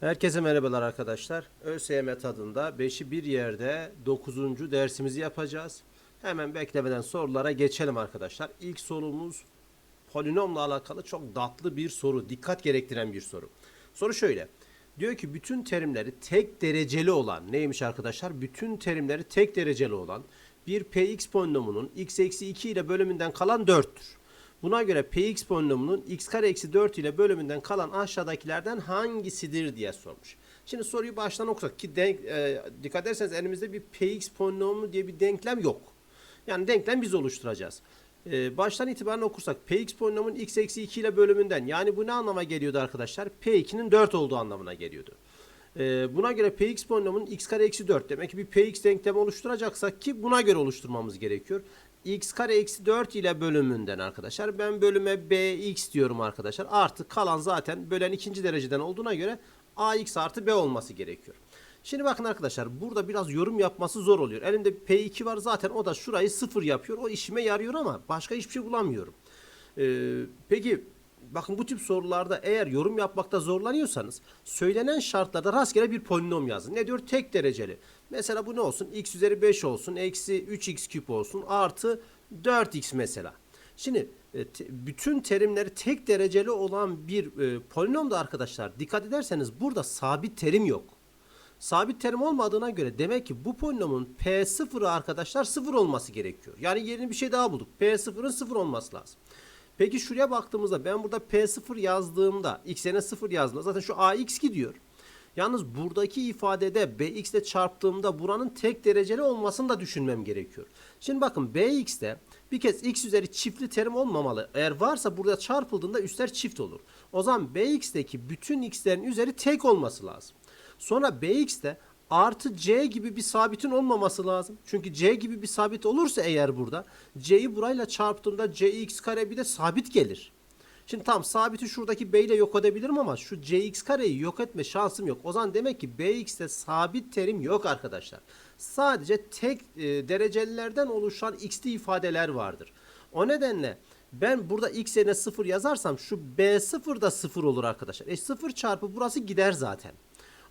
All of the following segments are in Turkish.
Herkese merhabalar arkadaşlar. ÖSYM tadında 5'i bir yerde 9. dersimizi yapacağız. Hemen beklemeden sorulara geçelim arkadaşlar. İlk sorumuz polinomla alakalı çok tatlı bir soru. Dikkat gerektiren bir soru. Soru şöyle. Diyor ki bütün terimleri tek dereceli olan neymiş arkadaşlar? Bütün terimleri tek dereceli olan bir px polinomunun x eksi 2 ile bölümünden kalan 4'tür. Buna göre px polinomunun x kare eksi 4 ile bölümünden kalan aşağıdakilerden hangisidir diye sormuş. Şimdi soruyu baştan okusak ki denk, e, dikkat ederseniz elimizde bir px polinomu diye bir denklem yok. Yani denklem biz oluşturacağız. E, baştan itibaren okursak px polinomun x eksi 2 ile bölümünden yani bu ne anlama geliyordu arkadaşlar? p2'nin 4 olduğu anlamına geliyordu. E, buna göre px polinomun x kare eksi 4 demek ki bir px denklemi oluşturacaksak ki buna göre oluşturmamız gerekiyor x kare eksi 4 ile bölümünden arkadaşlar. Ben bölüme bx diyorum arkadaşlar. Artı kalan zaten bölen ikinci dereceden olduğuna göre ax artı b olması gerekiyor. Şimdi bakın arkadaşlar burada biraz yorum yapması zor oluyor. Elimde p2 var zaten o da şurayı sıfır yapıyor. O işime yarıyor ama başka hiçbir şey bulamıyorum. Ee, peki bakın bu tip sorularda eğer yorum yapmakta zorlanıyorsanız söylenen şartlarda rastgele bir polinom yazın. Ne diyor? Tek dereceli. Mesela bu ne olsun? x üzeri 5 olsun. Eksi 3x küp olsun. Artı 4x mesela. Şimdi e, bütün terimleri tek dereceli olan bir e, polinomda arkadaşlar dikkat ederseniz burada sabit terim yok. Sabit terim olmadığına göre demek ki bu polinomun P0'ı arkadaşlar 0 olması gerekiyor. Yani yeni bir şey daha bulduk. P0'ın 0 olması lazım. Peki şuraya baktığımızda ben burada P0 yazdığımda x'e 0 yazdığımda zaten şu ax gidiyor. Yalnız buradaki ifadede bx ile çarptığımda buranın tek dereceli olmasını da düşünmem gerekiyor. Şimdi bakın bx'te bir kez x üzeri çiftli terim olmamalı. Eğer varsa burada çarpıldığında üstler çift olur. O zaman bx'teki bütün x'lerin üzeri tek olması lazım. Sonra bx'te artı c gibi bir sabitin olmaması lazım. Çünkü c gibi bir sabit olursa eğer burada c'yi burayla çarptığımda cx kare bir de sabit gelir. Şimdi tam sabiti şuradaki b ile yok edebilirim ama şu cx kareyi yok etme şansım yok. O zaman demek ki bx'te sabit terim yok arkadaşlar. Sadece tek e, derecelilerden oluşan x'li ifadeler vardır. O nedenle ben burada x yerine 0 yazarsam şu b0 da 0 olur arkadaşlar. E 0 çarpı burası gider zaten.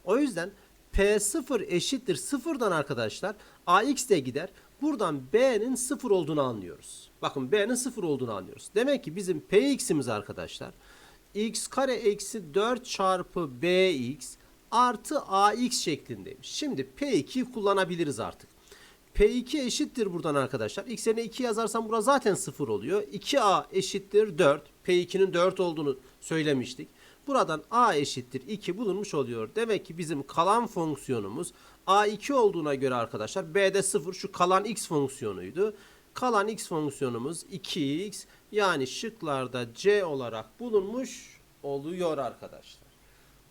O yüzden P0 eşittir sıfırdan arkadaşlar AX de gider. Buradan B'nin sıfır olduğunu anlıyoruz. Bakın B'nin sıfır olduğunu anlıyoruz. Demek ki bizim Px'imiz arkadaşlar x kare eksi 4 çarpı Bx artı AX şeklindeymiş. Şimdi P2'yi kullanabiliriz artık. P2 eşittir buradan arkadaşlar. X yerine 2 yazarsam burası zaten 0 oluyor. 2A eşittir 4. P2'nin 4 olduğunu söylemiştik. Buradan A eşittir 2 bulunmuş oluyor. Demek ki bizim kalan fonksiyonumuz A2 olduğuna göre arkadaşlar B'de 0 şu kalan x fonksiyonuydu. Kalan x fonksiyonumuz 2x yani şıklarda C olarak bulunmuş oluyor arkadaşlar.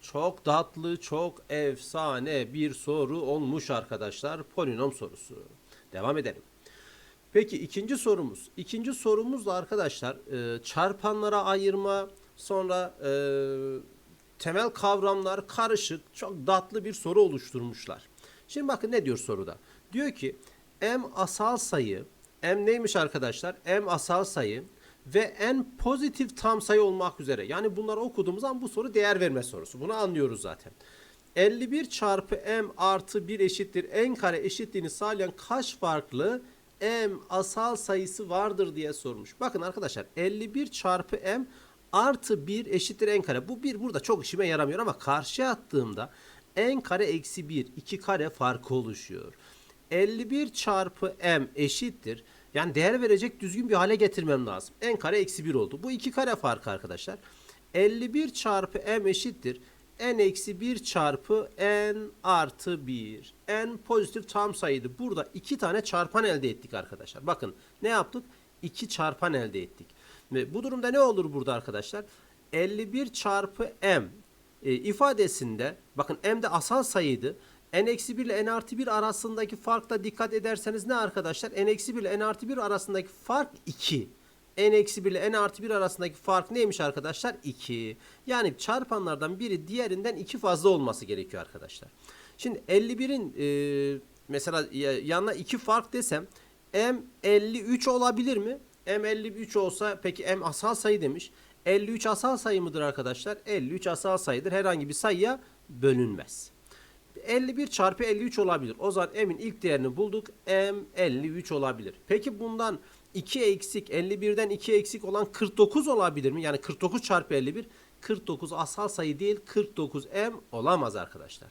Çok tatlı, çok efsane bir soru olmuş arkadaşlar. Polinom sorusu. Devam edelim. Peki ikinci sorumuz. İkinci sorumuz da arkadaşlar e, çarpanlara ayırma, sonra e, temel kavramlar karışık, çok tatlı bir soru oluşturmuşlar. Şimdi bakın ne diyor soruda. Diyor ki m asal sayı, m neymiş arkadaşlar? m asal sayı ve n pozitif tam sayı olmak üzere. Yani bunları okuduğumuz zaman bu soru değer verme sorusu. Bunu anlıyoruz zaten. 51 çarpı m artı 1 eşittir n kare eşitliğini sağlayan kaç farklı m asal sayısı vardır diye sormuş. Bakın arkadaşlar 51 çarpı m artı 1 eşittir n kare. Bu 1 burada çok işime yaramıyor ama karşıya attığımda n kare eksi 1 2 kare farkı oluşuyor. 51 çarpı m eşittir. Yani değer verecek düzgün bir hale getirmem lazım. n kare eksi 1 oldu. Bu 2 kare farkı arkadaşlar. 51 çarpı m eşittir. n eksi 1 çarpı n artı 1. n pozitif tam sayıydı. Burada 2 tane çarpan elde ettik arkadaşlar. Bakın ne yaptık? 2 çarpan elde ettik. Ve bu durumda ne olur burada arkadaşlar? 51 çarpı m e, ifadesinde bakın m de asal sayıydı. n eksi 1 ile n artı 1 arasındaki farkla dikkat ederseniz ne arkadaşlar? n eksi 1 ile n artı 1 arasındaki fark 2. n eksi 1 ile n artı 1 arasındaki fark neymiş arkadaşlar? 2. Yani çarpanlardan biri diğerinden 2 fazla olması gerekiyor arkadaşlar. Şimdi 51'in e, mesela ya- yanına 2 fark desem m 53 olabilir mi? M 53 olsa peki m asal sayı demiş. 53 asal sayı mıdır arkadaşlar? 53 asal sayıdır. Herhangi bir sayıya bölünmez. 51 çarpı 53 olabilir. O zaman m'in ilk değerini bulduk. m 53 olabilir. Peki bundan 2 eksik 51'den 2 eksik olan 49 olabilir mi? Yani 49 çarpı 51 49 asal sayı değil 49 m olamaz arkadaşlar.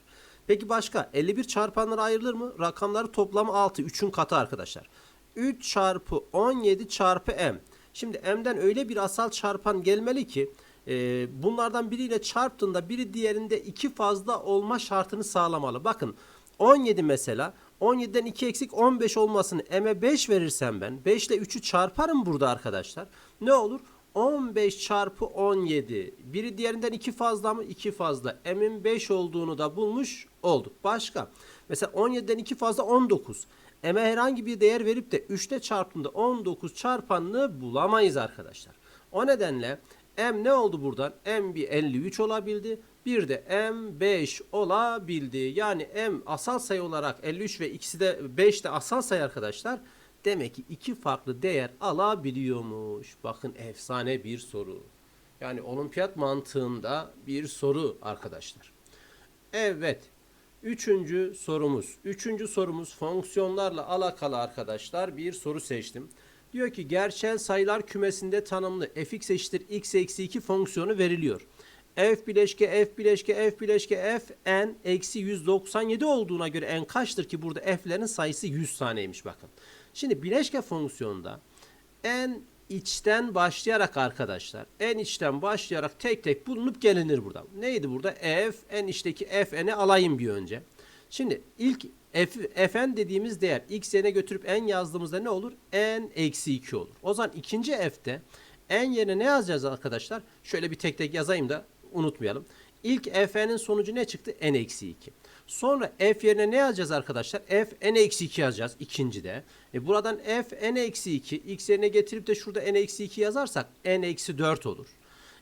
Peki başka 51 çarpanlara ayrılır mı? Rakamları toplamı 6 3'ün katı arkadaşlar. 3 çarpı 17 çarpı m. Şimdi m'den öyle bir asal çarpan gelmeli ki e, bunlardan biriyle çarptığında biri diğerinde 2 fazla olma şartını sağlamalı. Bakın 17 mesela 17'den 2 eksik 15 olmasını m'e 5 verirsem ben 5 ile 3'ü çarparım burada arkadaşlar. Ne olur? 15 çarpı 17. Biri diğerinden 2 fazla mı? 2 fazla. M'in 5 olduğunu da bulmuş olduk. Başka. Mesela 17'den 2 fazla 19. M'e herhangi bir değer verip de 3'te çarptığında 19 çarpanını bulamayız arkadaşlar. O nedenle M ne oldu buradan? M bir 53 olabildi. Bir de M 5 olabildi. Yani M asal sayı olarak 53 ve ikisi de 5 de asal sayı arkadaşlar. Demek ki iki farklı değer alabiliyormuş. Bakın efsane bir soru. Yani olimpiyat mantığında bir soru arkadaşlar. Evet. Üçüncü sorumuz. Üçüncü sorumuz fonksiyonlarla alakalı arkadaşlar bir soru seçtim. Diyor ki gerçel sayılar kümesinde tanımlı fx eşittir x eksi 2 fonksiyonu veriliyor. f bileşke f bileşke f bileşke f n eksi 197 olduğuna göre n kaçtır ki burada f'lerin sayısı 100 taneymiş bakın. Şimdi bileşke fonksiyonda n içten başlayarak arkadaşlar n içten başlayarak tek tek bulunup gelinir burada. Neydi burada? f n içteki f n'i alayım bir önce. Şimdi ilk f, fn dediğimiz değer x yerine götürüp n yazdığımızda ne olur? n eksi 2 olur. O zaman ikinci f'te n yerine ne yazacağız arkadaşlar? Şöyle bir tek tek yazayım da unutmayalım. İlk fn'in sonucu ne çıktı? n eksi 2. Sonra f yerine ne yazacağız arkadaşlar? f n eksi 2 yazacağız ikincide. E buradan f n eksi 2 x yerine getirip de şurada n eksi 2 yazarsak n eksi 4 olur.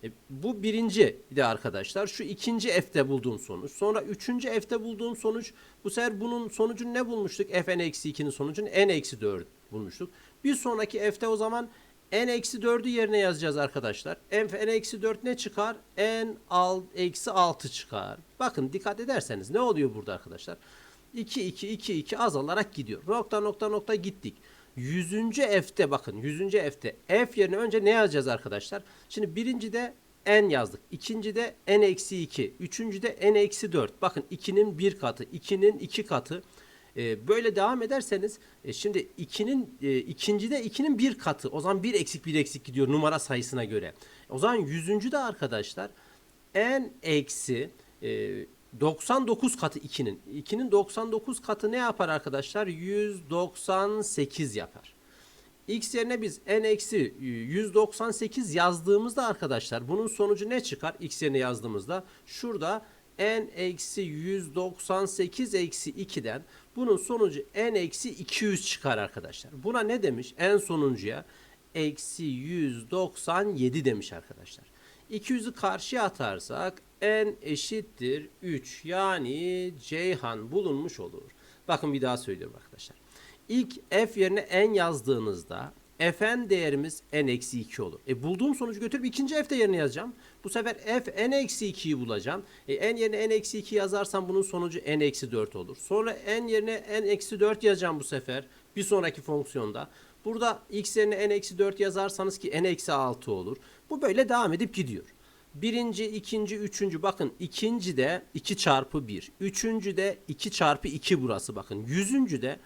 E, bu birinci de arkadaşlar. Şu ikinci f'te bulduğum sonuç. Sonra üçüncü f'te bulduğum sonuç. Bu sefer bunun sonucunu ne bulmuştuk? fn eksi 2'nin sonucunu n eksi 4 bulmuştuk. Bir sonraki f'te o zaman n eksi 4'ü yerine yazacağız arkadaşlar. n eksi 4 ne çıkar? n eksi 6 çıkar. Bakın dikkat ederseniz ne oluyor burada arkadaşlar? 2 2 2 2 azalarak gidiyor. Nokta nokta nokta gittik. 100. F'te bakın 100. F'te F yerine önce ne yazacağız arkadaşlar? Şimdi birinci de n yazdık. İkinci de n eksi 2. Üçüncü de n eksi 4. Bakın 2'nin bir katı. 2'nin iki katı. Ee, böyle devam ederseniz e, şimdi 2'nin e, ikincide 2'nin bir katı. O zaman bir eksik bir eksik gidiyor numara sayısına göre. O zaman 100. de arkadaşlar n eksi e, 99 katı 2'nin. 2'nin 99 katı ne yapar arkadaşlar? 198 yapar. X yerine biz n eksi 198 yazdığımızda arkadaşlar bunun sonucu ne çıkar? X yerine yazdığımızda şurada n eksi 198 eksi 2'den bunun sonucu n eksi 200 çıkar arkadaşlar. Buna ne demiş? En sonuncuya eksi 197 demiş arkadaşlar. 200'ü karşıya atarsak n eşittir 3 yani Ceyhan bulunmuş olur. Bakın bir daha söylüyorum arkadaşlar. İlk f yerine n yazdığınızda fn değerimiz n eksi 2 olur. E bulduğum sonucu götürüp ikinci f de yerine yazacağım. Bu sefer f n eksi 2'yi bulacağım. E, n yerine n eksi 2 yazarsam bunun sonucu n eksi 4 olur. Sonra n yerine n eksi 4 yazacağım bu sefer. Bir sonraki fonksiyonda. Burada x yerine n eksi 4 yazarsanız ki n eksi 6 olur. Bu böyle devam edip gidiyor. Birinci, ikinci, üçüncü bakın ikinci de 2 çarpı 1. Üçüncü de 2 çarpı 2 burası bakın. Yüzüncü de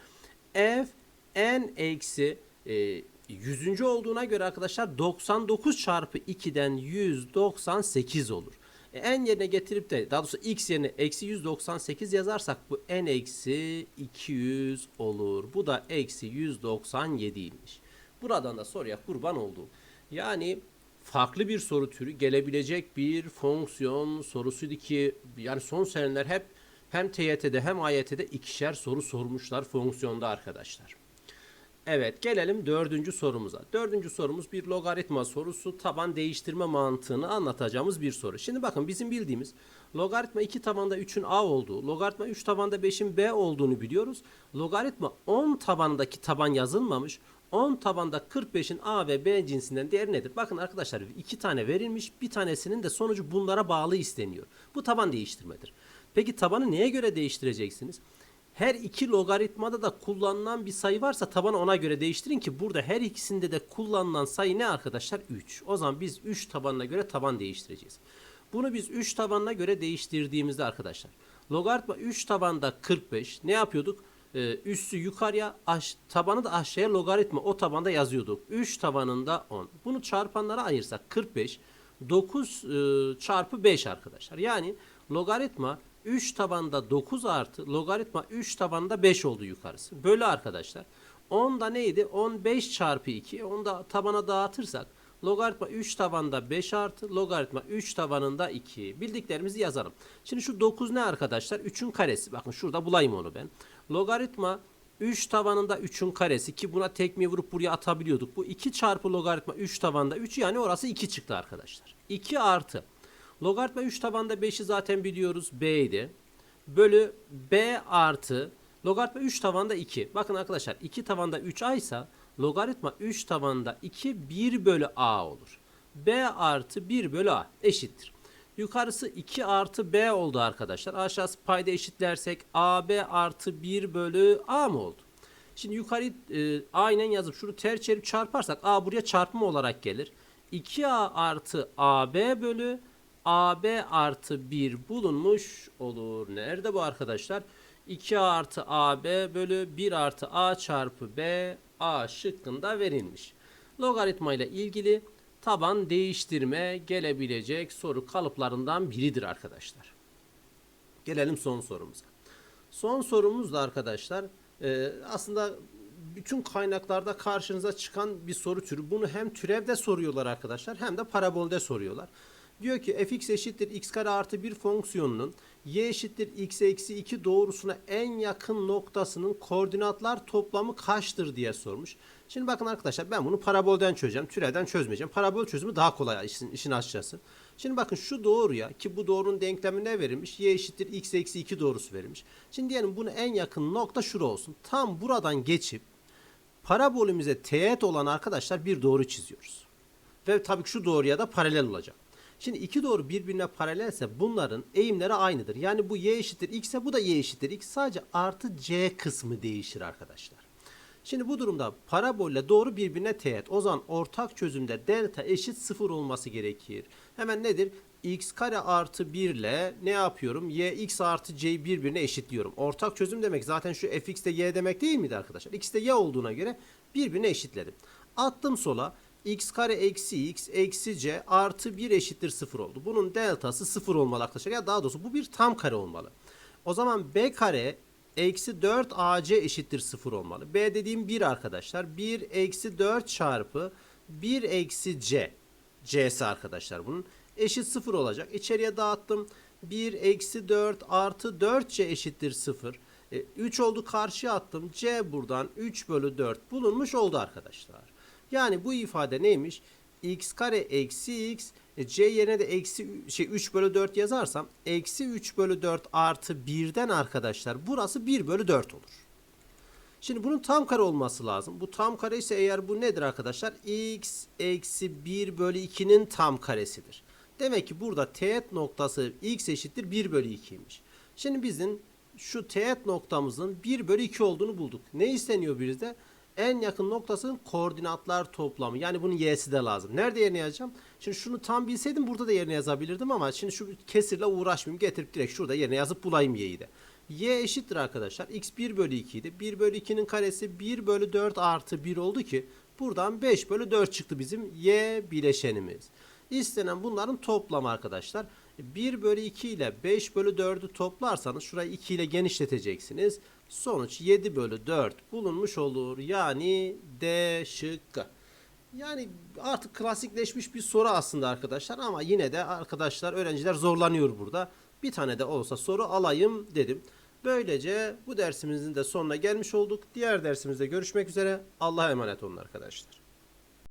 f n eksi e, yüzüncü olduğuna göre arkadaşlar 99 çarpı 2'den 198 olur. E, n yerine getirip de daha doğrusu x yerine eksi 198 yazarsak bu n eksi 200 olur. Bu da eksi 197'ymiş. Buradan da soruya kurban oldum. Yani farklı bir soru türü gelebilecek bir fonksiyon sorusuydu ki yani son seneler hep hem TYT'de hem AYT'de ikişer soru sormuşlar fonksiyonda arkadaşlar. Evet gelelim dördüncü sorumuza. Dördüncü sorumuz bir logaritma sorusu taban değiştirme mantığını anlatacağımız bir soru. Şimdi bakın bizim bildiğimiz logaritma 2 tabanda 3'ün A olduğu, logaritma 3 tabanda 5'in B olduğunu biliyoruz. Logaritma 10 tabandaki taban yazılmamış. 10 tabanda 45'in A ve B cinsinden değeri nedir? Bakın arkadaşlar iki tane verilmiş. Bir tanesinin de sonucu bunlara bağlı isteniyor. Bu taban değiştirmedir. Peki tabanı neye göre değiştireceksiniz? Her iki logaritmada da kullanılan bir sayı varsa tabanı ona göre değiştirin ki burada her ikisinde de kullanılan sayı ne arkadaşlar? 3. O zaman biz 3 tabanına göre taban değiştireceğiz. Bunu biz 3 tabanına göre değiştirdiğimizde arkadaşlar logaritma 3 tabanda 45 ne yapıyorduk? Ee, üssü yukarıya aş, tabanı da aşağıya logaritma o tabanda yazıyorduk. 3 tabanında 10. Bunu çarpanlara ayırsak 45 9 e, çarpı 5 arkadaşlar. Yani logaritma 3 tabanda 9 artı logaritma 3 tabanda 5 oldu yukarısı. Bölü arkadaşlar. 10 da neydi? 15 çarpı 2. Onu da tabana dağıtırsak logaritma 3 tabanda 5 artı logaritma 3 tabanında 2. Bildiklerimizi yazalım. Şimdi şu 9 ne arkadaşlar? 3'ün karesi. Bakın şurada bulayım onu ben. Logaritma 3 tabanında 3'ün karesi ki buna tekmeyi vurup buraya atabiliyorduk. Bu 2 çarpı logaritma 3 tabanda 3 yani orası 2 çıktı arkadaşlar. 2 artı. Logaritma 3 tabanda 5'i zaten biliyoruz b. Bölü b artı logaritma 3 tabanda 2. Bakın arkadaşlar 2 tabanda 3 a ise logaritma 3 tabanda 2 1 bölü a olur. b artı 1 bölü a eşittir. Yukarısı 2 artı b oldu arkadaşlar. Aşağısı payda eşitlersek ab artı 1 bölü a mı oldu? Şimdi yukarı e, aynen yazıp şunu ters çevirip çarparsak a buraya çarpma olarak gelir. 2a artı ab bölü ab artı 1 bulunmuş olur. Nerede bu arkadaşlar? 2a artı ab bölü 1 artı a çarpı b a şıkkında verilmiş. Logaritma ile ilgili taban değiştirme gelebilecek soru kalıplarından biridir arkadaşlar. Gelelim son sorumuza. Son sorumuz da arkadaşlar e, aslında bütün kaynaklarda karşınıza çıkan bir soru türü. Bunu hem türevde soruyorlar arkadaşlar hem de parabolde soruyorlar. Diyor ki fx eşittir x kare artı bir fonksiyonunun y eşittir x eksi 2 doğrusuna en yakın noktasının koordinatlar toplamı kaçtır diye sormuş. Şimdi bakın arkadaşlar ben bunu parabolden çözeceğim. Türevden çözmeyeceğim. Parabol çözümü daha kolay işin, işin açıkçası. Şimdi bakın şu doğruya ki bu doğrunun denklemi ne verilmiş? Y eşittir x eksi 2 doğrusu verilmiş. Şimdi diyelim bunu en yakın nokta şura olsun. Tam buradan geçip parabolümüze teğet olan arkadaşlar bir doğru çiziyoruz. Ve tabii ki şu doğruya da paralel olacak. Şimdi iki doğru birbirine paralelse bunların eğimleri aynıdır. Yani bu y eşittir x ise bu da y eşittir x. Sadece artı c kısmı değişir arkadaşlar. Şimdi bu durumda parabolle doğru birbirine teğet. O zaman ortak çözümde delta eşit sıfır olması gerekir. Hemen nedir? x kare artı 1 ile ne yapıyorum? y x artı c'yi birbirine eşitliyorum. Ortak çözüm demek zaten şu fx de y demek değil miydi arkadaşlar? x de y olduğuna göre birbirine eşitledim. Attım sola x kare eksi x eksi c artı 1 eşittir 0 oldu. Bunun deltası 0 olmalı arkadaşlar. Ya daha doğrusu bu bir tam kare olmalı. O zaman b kare eksi 4 ac eşittir 0 olmalı. b dediğim 1 arkadaşlar. 1 eksi 4 çarpı 1 eksi c. c'si arkadaşlar bunun. Eşit 0 olacak. İçeriye dağıttım. 1 eksi 4 artı 4c eşittir 0. E, 3 oldu karşıya attım. c buradan 3 bölü 4 bulunmuş oldu arkadaşlar. Yani bu ifade neymiş? x kare eksi x e, c yerine de eksi şey 3 bölü 4 yazarsam eksi 3 bölü 4 artı 1'den arkadaşlar burası 1 bölü 4 olur. Şimdi bunun tam kare olması lazım. Bu tam kare ise eğer bu nedir arkadaşlar? x eksi 1 bölü 2'nin tam karesidir. Demek ki burada teğet noktası x eşittir 1 bölü 2'ymiş. Şimdi bizim şu teğet noktamızın 1 bölü 2 olduğunu bulduk. Ne isteniyor bizde? En yakın noktasının koordinatlar toplamı. Yani bunun y'si de lazım. Nerede yerine yazacağım? Şimdi şunu tam bilseydim burada da yerine yazabilirdim ama şimdi şu kesirle uğraşmayayım. Getirip direkt şurada yerine yazıp bulayım y'yi de. y eşittir arkadaşlar. x 1 bölü 2 idi. 1 bölü 2'nin karesi 1 bölü 4 artı 1 oldu ki buradan 5 bölü 4 çıktı bizim y bileşenimiz. İstenen bunların toplamı arkadaşlar. 1 bölü 2 ile 5 bölü 4'ü toplarsanız şurayı 2 ile genişleteceksiniz. Sonuç 7 bölü 4 bulunmuş olur. Yani D şıkkı. Yani artık klasikleşmiş bir soru aslında arkadaşlar ama yine de arkadaşlar öğrenciler zorlanıyor burada. Bir tane de olsa soru alayım dedim. Böylece bu dersimizin de sonuna gelmiş olduk. Diğer dersimizde görüşmek üzere. Allah'a emanet olun arkadaşlar.